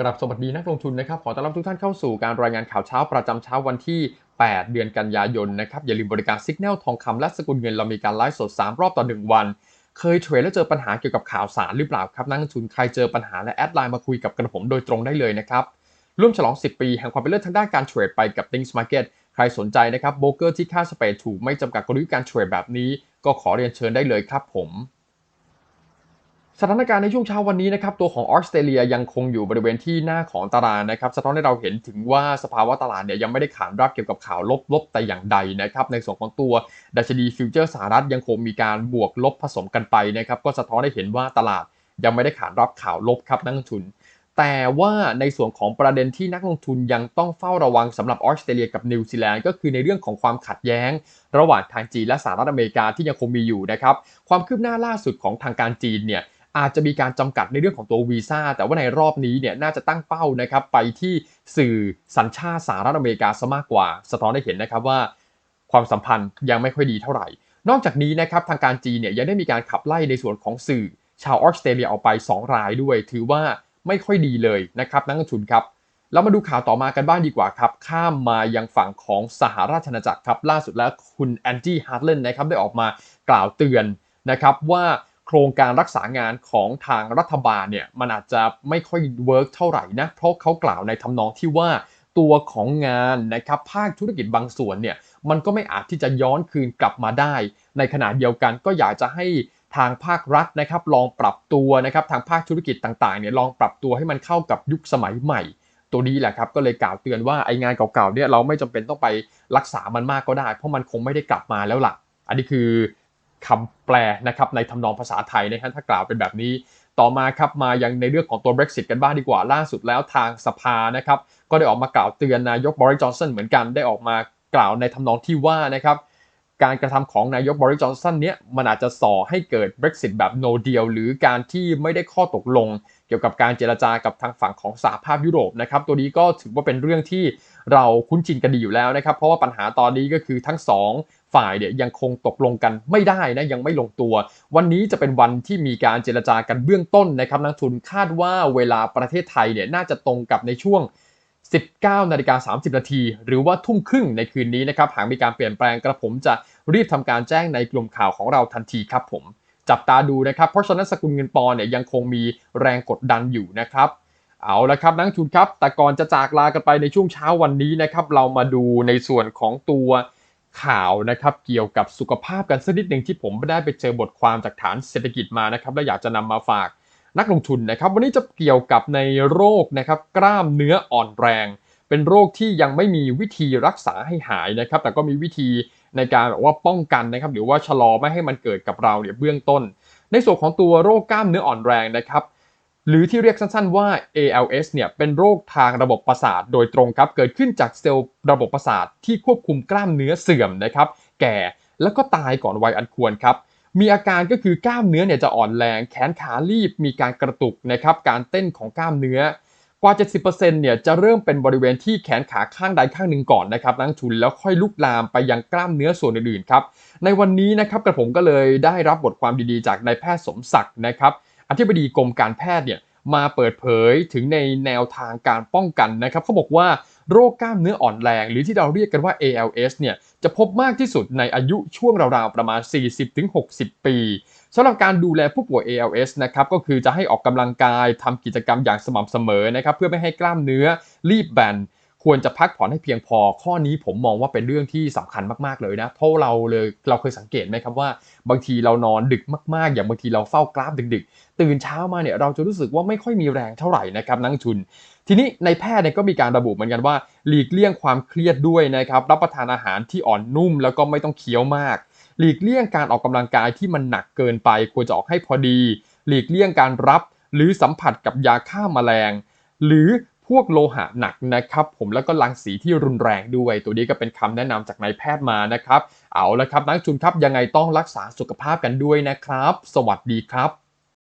กรับสวัสดีนักลงทุนนะครับ ขอต้อนรับทุกท่านเข้าสู่การรายงานข่าวเช้าประจำเช้าวันที่ 8 เดือนกันยายนนะครับ อย่าลืมบริการสิกแนลทองคำและสกุลเงินเรามีการไลฟ์สด 3 รอบต่อ 1 วัน เคยเทรดแล้วเจอปัญหาเกี่ยวกับข่าวสารหรือเปล่าครับ นักลงทุนใครเจอปัญหาและแอดไลน์มาคุยกับกระผมโดยตรงได้เลยนะครับร่วมฉลอง 10 ปี แห่งความเป็นเลิศทางด้านการเทรดไปกับ Things Market ใครสนใจนะครับโบรกเกอร์ที่ค่าสเปรดถูกไม่จำกัดกลยุทธ์การเทรดแบบนี้ ก็ขอเรียนเชิญได้เลยครับผม สถานการณ์ในช่วงเช้าวันนี้นะครับตัวของออสเตรเลียยังคงอยู่บริเวณที่หน้าของตารางนะครับสะท้อนให้เราเห็นถึงว่าสภาวะตลาดเนี่ยยังไม่ได้ขานรับเกี่ยวกับข่าวลบๆแต่อย่างใดนะครับในส่วนของตัวดัชนีฟิวเจอร์สหรัฐยังคงมีการบวกลบผสมกันไปนะครับก็สะท้อนให้เห็นว่าตลาดยังไม่ได้ขานรับข่าวลบครับนักลงทุน แต่ว่าในส่วนของประเด็นที่นักลงทุนยังต้องเฝ้าระวังสำหรับออสเตรเลียกับนิวซีแลนด์ก็คือในเรื่องของความขัดแย้ง ระหว่างทางจีนและสหรัฐอเมริกาที่ยังคงมีอยู่นะครับความคืบหน้าล่าสุดของทางการจีนเนี่ย อาจจะมีการจำกัดในเรื่องของตัววีซ่าแต่ว่าในรอบนี้เนี่ยน่าจะตั้งเป้านะครับไปที่สื่อสัญชาติสหรัฐอเมริกาซะมากกว่า สะท้อนให้เห็นนะครับว่า ความสัมพันธ์ยังไม่ค่อยดีเท่าไหร่ นอกจากนี้นะครับทางการจีนเนี่ยยังได้มีการขับไล่ในส่วนของสื่อ ชาวออสเตรเลียออกไป 2 รายด้วย ถือว่าไม่ค่อยดีเลยนะครับนักลงทุนครับเรามาดูข่าวต่อมากันบ้างดีกว่าครับ ข้ามมายังฝั่งของสหราชอาณาจักรครับ ล่าสุดแล้วคุณแอนจี้ฮาร์เลนนะครับได้ออกมากล่าวเตือนนะครับว่า ครงการรักษางานของทางรัฐบาลเนี่ยมันอาจจะไม่ค่อยเวิร์กเท่าไหร่นะเพราะเขากล่าวในทำนองที่ว่าตัวของงานนะครับภาคธุรกิจบางส่วนเนี่ยมันก็ไม่อาจที่จะย้อนคืนกลับมาได้ ในขณะเดียวกันก็อยากจะให้ทางภาครัฐนะครับลองปรับตัวนะครับทางภาคธุรกิจต่างๆเนี่ยลองปรับตัวให้มันเข้ากับยุคสมัยใหม่ ตัวนี้แหละครับก็เลยกล่าวเตือนว่าไองานเก่าๆเนี่ยเราไม่จำเป็นต้องไปรักษามันมากก็ได้ เพราะมันคงไม่ได้กลับมาแล้วล่ะ อันนี้คือ คำแปลนะครับในทำนองภาษาไทยนะครับถ้ากล่าวเป็นแบบนี้ต่อมาครับมายังในเรื่องของตัว Brexit กันบ้างดีกว่าล่าสุดแล้วทางสภานะครับก็ได้ออกมากล่าวเตือนนายกบริจอนสันเหมือนกันได้ออกมากล่าวในทำนองที่ว่านะครับ การกระทำของนายกบริจอนสันเนี้ยมันอาจจะส่อให้เกิด Brexit แบบ no deal หรือการที่ไม่ได้ข้อตกลง เกี่ยวกับการเจรจากับทางฝั่งของสหภาพยุโรปนะครับตัวนี้ก็ถือว่าเป็นเรื่องที่เราคุ้นชินกันดีอยู่แล้วนะครับ เพราะว่าปัญหาตอนนี้ก็คือทั้งสองฝ่ายเนี่ยยังคงตกลงกันไม่ได้นะยังไม่ลงตัว วันนี้จะเป็นวันที่มีการเจรจากันเบื้องต้นนะครับนักทุนคาดว่าเวลาประเทศไทยเนี่ยน่าจะตรงกับในช่วง 19นาฬิกา30 นาที หรือว่าทุ่มครึ่งในคืนนี้นะครับ หากมีการเปลี่ยนแปลงกระผมจะรีบทำการแจ้งในกลุ่มข่าวของเราทันทีครับผม จับตาดูนะครับ เพราะฉะนั้นสกุลเงินปอนเนี่ยยังคงมีแรงกดดันอยู่นะครับ เอาละครับนักทุนครับ แต่ก่อนจะจากลากันไปในช่วงเช้าวันนี้นะครับ เรามาดูในส่วนของตัวข่าวนะครับเกี่ยวกับสุขภาพกันสักนิดหนึ่งที่ผมได้ไปเจอบทความจากฐานเศรษฐกิจมานะครับและอยากจะนำมาฝาก นักลงทุนนะครับ วันนี้จะเกี่ยวกับในโรคนะครับกล้ามเนื้ออ่อนแรง เป็นโรคที่ยังไม่มีวิธีรักษาให้หายนะครับ แต่ก็มีวิธีในการบอกว่าป้องกันนะครับ หรือว่าชะลอไม่ให้มันเกิดกับเราเนี่ยเบื้องต้น ในส่วนของตัวโรคกล้ามเนื้ออ่อนแรงนะครับหรือที่เรียกสั้นๆว่า ALS เนี่ยเป็นโรคทางระบบประสาทโดยตรงครับ เกิดขึ้นจากเซลล์ระบบประสาทที่ควบคุมกล้ามเนื้อเสื่อมนะครับ แก่แล้วก็ตายก่อนวัยอันควรครับ มีอาการก็คือกล้ามเนื้อเนี่ยจะอ่อนแรง แขนขารีบมีการกระตุกนะครับการเต้นของกล้ามเนื้อกว่า 70%เนี่ยจะเริ่มเป็นบริเวณที่แขนขาข้างใดข้างหนึ่งก่อนนะครับนักทุนแล้วค่อยลุกลามไปยังกล้ามเนื้อส่วนอื่นๆครับในวันนี้นะครับกระผมก็เลยได้รับบทความดีๆ จากนายแพทย์สมศักดิ์นะครับอธิบดีกรมการแพทย์เนี่ยมาเปิดเผยถึงในแนวทางการป้องกันนะครับเขาบอกว่า โรคกล้ามเนื้ออ่อนแรง หรือที่เราเรียกกันว่า ALS เนี่ยจะพบมากที่สุดในอายุช่วงราวๆประมาณ 40-60 ปีสำหรับการดูแลผู้ป่วย ALS นะครับก็คือจะให้ออกกำลังกายทำกิจกรรมอย่างสม่ำเสมอนะครับเพื่อไม่ให้กล้ามเนื้อรีบแบนควรจะพักผ่อนให้เพียงพอ ข้อนี้ผมมองว่าเป็นเรื่องที่สำคัญมากๆเลยนะเพราะเราเลยเราเคยสังเกตไหมครับว่า บางทีเรานอนดึกมากๆ อย่างบางทีเราเฝ้ากราฟดึก ๆ ตื่นเช้ามาเนี่ยเราจะรู้สึกว่าไม่ค่อยมีแรงเท่าไหร่นะครับนักทุน ทีนี้ในแพทย์เนี่ยก็มีการระบุเหมือนกันว่า หลีกเลี่ยงความเครียดด้วยนะครับรับประทานอาหารที่อ่อนนุ่ม แล้วก็ไม่ต้องเคี้ยวมาก หลีกเลี่ยงการออกกำลังกายที่มันหนักเกินไป ควรจะออกให้พอดี หลีกเลี่ยงการรับหรือสัมผัสกับยาฆ่าแมลง หรือพวกโลหะหนักนะครับ ผมแล้วก็รังสีที่รุนแรงด้วย ตัวนี้ก็เป็นคำแนะนำจากนายแพทย์มานะครับ เอาละครับนักทุนครับยังไงต้องรักษาสุขภาพกันด้วยนะครับ สวัสดีครับ